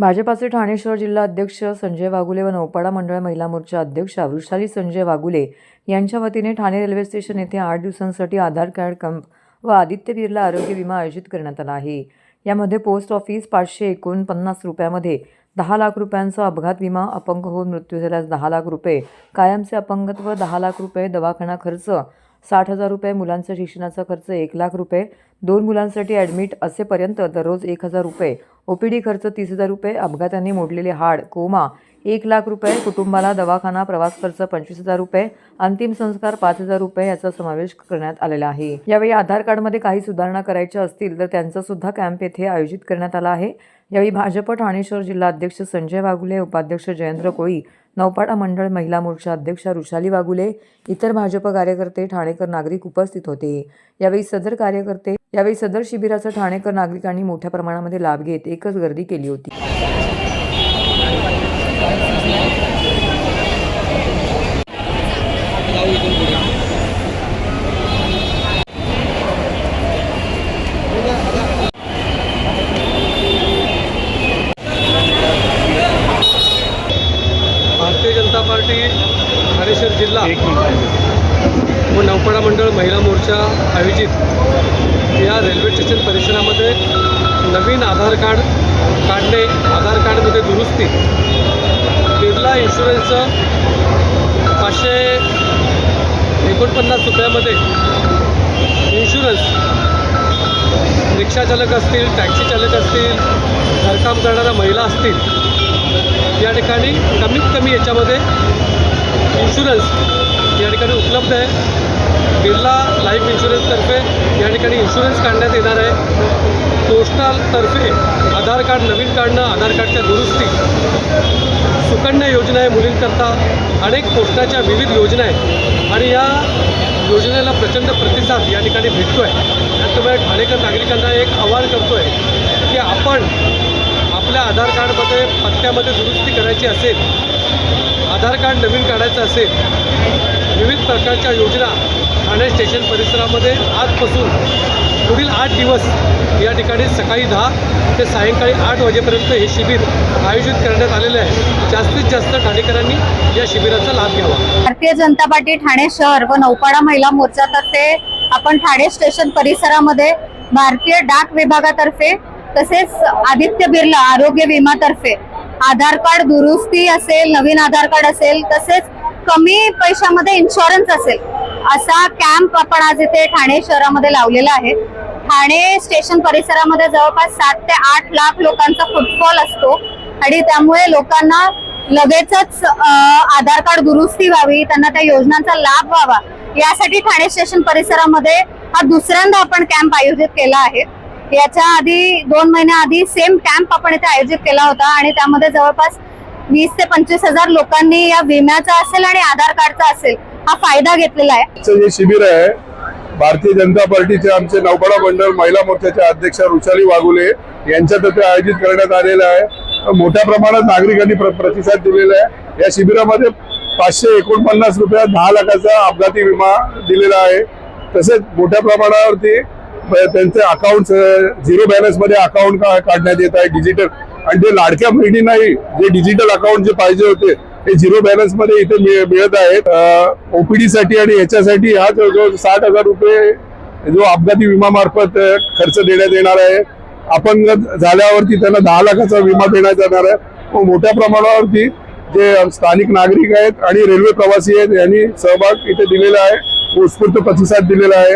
भाजपाचे ठाणे शहर जिल्हा अध्यक्ष संजय वाघुले व नौपाडा मंडळ महिला मोर्चा अध्यक्षा वृषाली संजय वागुले यांच्या वतीने ठाणे रेल्वे स्टेशन येथे आठ दिवसांसाठी आधार कार्ड कंप व आदित्य बिर्ला आरोग्य विमा आयोजित करण्यात आला आहे. यामध्ये पोस्ट ऑफिस पाचशे एकोणपन्नास रुपयामध्ये दहा लाख रुपयांचा अपघात विमा अपंग होऊन मृत्यू झाल्यास दहा लाख रुपये कायमचे अपंगत्व दहा लाख रुपये दवाखाना खर्च साठ हजार रुपये मुलांचा शिक्षणाचा खर्च एक लाख रुपये दोन मुलांसाठी ॲडमिट असेपर्यंत दररोज एक हजार रुपये ओ पी डी खर्च तीस हजार रुपये अपघाताने मोडलेले हाड कोमा एक लाख रुपये कुटुंबाला दवाखाना प्रवास खर्च पंचवीस हजार रुपये अंतिम संस्कार पाच हजार रुपये याचा समावेश करण्यात आलेला आहे. यावेळी आधार कार्डमध्ये काही सुधारणा करायच्या असतील तर त्यांचा सुद्धा कॅम्प येथे आयोजित करण्यात आला आहे. यावेळी भाजप ठाणे शहर जिल्हा अध्यक्ष संजय वाघुले उपाध्यक्ष जयेंद्र कोळी नौपाडा मंडळ महिला मोर्चा अध्यक्षा रुशाली वाघुले इतर भाजप कार्यकर्ते ठाणेकर नागरिक उपस्थित होते. यावेळी सदर कार्यकर्ते यावेळी सदर शिबिराचा ठाणेकर नागरिकांनी मोठ्या प्रमाणामध्ये लाभ घेत एकच गर्दी केली होती. भारतीय जनता पार्टी ठाणेश्वर जिल्हा. व नौपाडा मंडळ महिला मोर्चा आयोजित या रेल्वे स्टेशन परिसरामध्ये नवीन आधार कार्ड काढणे आधार कार्डमध्ये दुरुस्ती बिर्ला इन्शुरन्सचं पाचशे एकोणपन्नास रुपयामध्ये इन्शुरन्स रिक्षाचालक असतील टॅक्सी चालक असतील घरकाम करणाऱ्या महिला असतील या ठिकाणी कमीत कमी याच्यामध्ये इन्शुरन्स ठिकाणी उपलब्ध आहे. बिर्ला लाईफ इन्शुरन्सतर्फे या ठिकाणी इन्शुरन्स काढण्यात येणार आहे. पोस्टालतर्फे आधार कार्ड नवीन काढणं आधार कार्डच्या दुरुस्ती सुकन्या योजना आहे मुलींकरता अनेक पोस्टाच्या विविध योजना आहेत. आणि या योजनेला प्रचंड प्रतिसाद या ठिकाणी भेटतो आहे त्यामुळे ठाणेकर नागरिकांना एक आव्हान करतो आहे की आपण आपल्या आधार कार्डमध्ये पत्त्यामध्ये दुरुस्ती करायची असेल आधार कार्ड नवीन काढायचं असेल विविध प्रकारच्या योजना ठाणे स्टेशन परिसरामध्ये आजपासून पुढील आठ दिवस या ठिकाणी सकाळी दहा ते सायंकाळी आठ वाजेपर्यंत हे शिबिर आयोजित करण्यात आलेले आहे. जास्तीत जास्त ठाणेकरांनी या शिबिराचा लाभ घ्यावा. भारतीय जनता पार्टी ठाणे शहर व नौपाडा महिला मोर्चातर्फे आपण ठाणे स्टेशन परिसरामध्ये भारतीय डाक विभागातर्फे तसेच आदित्य बिर्ला आरोग्य विमातर्फे आधार कार्ड दुरुस्ती असेल नवीन आधार कार्ड असेल तसेच कमी पैशामध्ये इन्शुरन्स असेल. असा कॅम्प आपण आज इथे ठाणे शहरामध्ये लावलेला आहे. ठाणे स्टेशन परिसरामध्ये जवळपास सात ते आठ लाख लोकांचा फुटफॉल असतो. आणि त्यामुळे लोकांना लगेचच आधार कार्ड दुरुस्ती व्हावी त्यांना त्या योजनांचा लाभ व्हावा यासाठी ठाणे स्टेशन परिसरामध्ये हा दुसऱ्यांदा आपण कॅम्प आयोजित केला आहे. याच्या आधी दोन महिन्याआधी सेम कॅम्प आपण इथे आयोजित केला होता आणि त्यामध्ये जवळपास वीस ते पंचवीस हजार लोकांनी या विम्याचा असेल आणि आधार कार्डचा असेल हा फायदा घेतलेला आहे. जे शिबिर आहे भारतीय जनता पार्टीचे आमचे नौपाडा मंडळ महिला मोर्चाच्या अध्यक्ष रुचाली वाघुले यांच्यातर्फे आयोजित करण्यात आलेलं आहे. मोठ्या प्रमाणात नागरिकांनी प्र- प्रतिसाद दिलेला आहे. या शिबिरामध्ये पाचशे एकोणपन्नास रुपयात दहा लाखाचा अपघाती विमा दिलेला आहे. तसेच मोठ्या प्रमाणावरती त्यांचे अकाउंट झिरो बॅलन्समध्ये अकाउंट काढण्यात येत आहे. डिजिटल आणि ते लाडक्या बहिणींनाही जे डिजिटल अकाउंट जे पाहिजे होते ते झिरो बॅलन्समध्ये इथे मिळत आहेत. ओपीडी साठी आणि याच्यासाठी हा जवळजवळ साठ हजार रुपये जो अपघाती विमा मार्फत खर्च देण्यात येणार आहे. अपंग झाल्यावरती त्यांना दहा लाखाचा विमा देण्यात येणार आहे. व मोठ्या प्रमाणावरती जे स्थानिक नागरिक आहेत आणि रेल्वे प्रवासी आहेत यांनी सहभाग इथे दिलेला आहे. उत्स्फूर्त प्रतिसाद दिलेला आहे.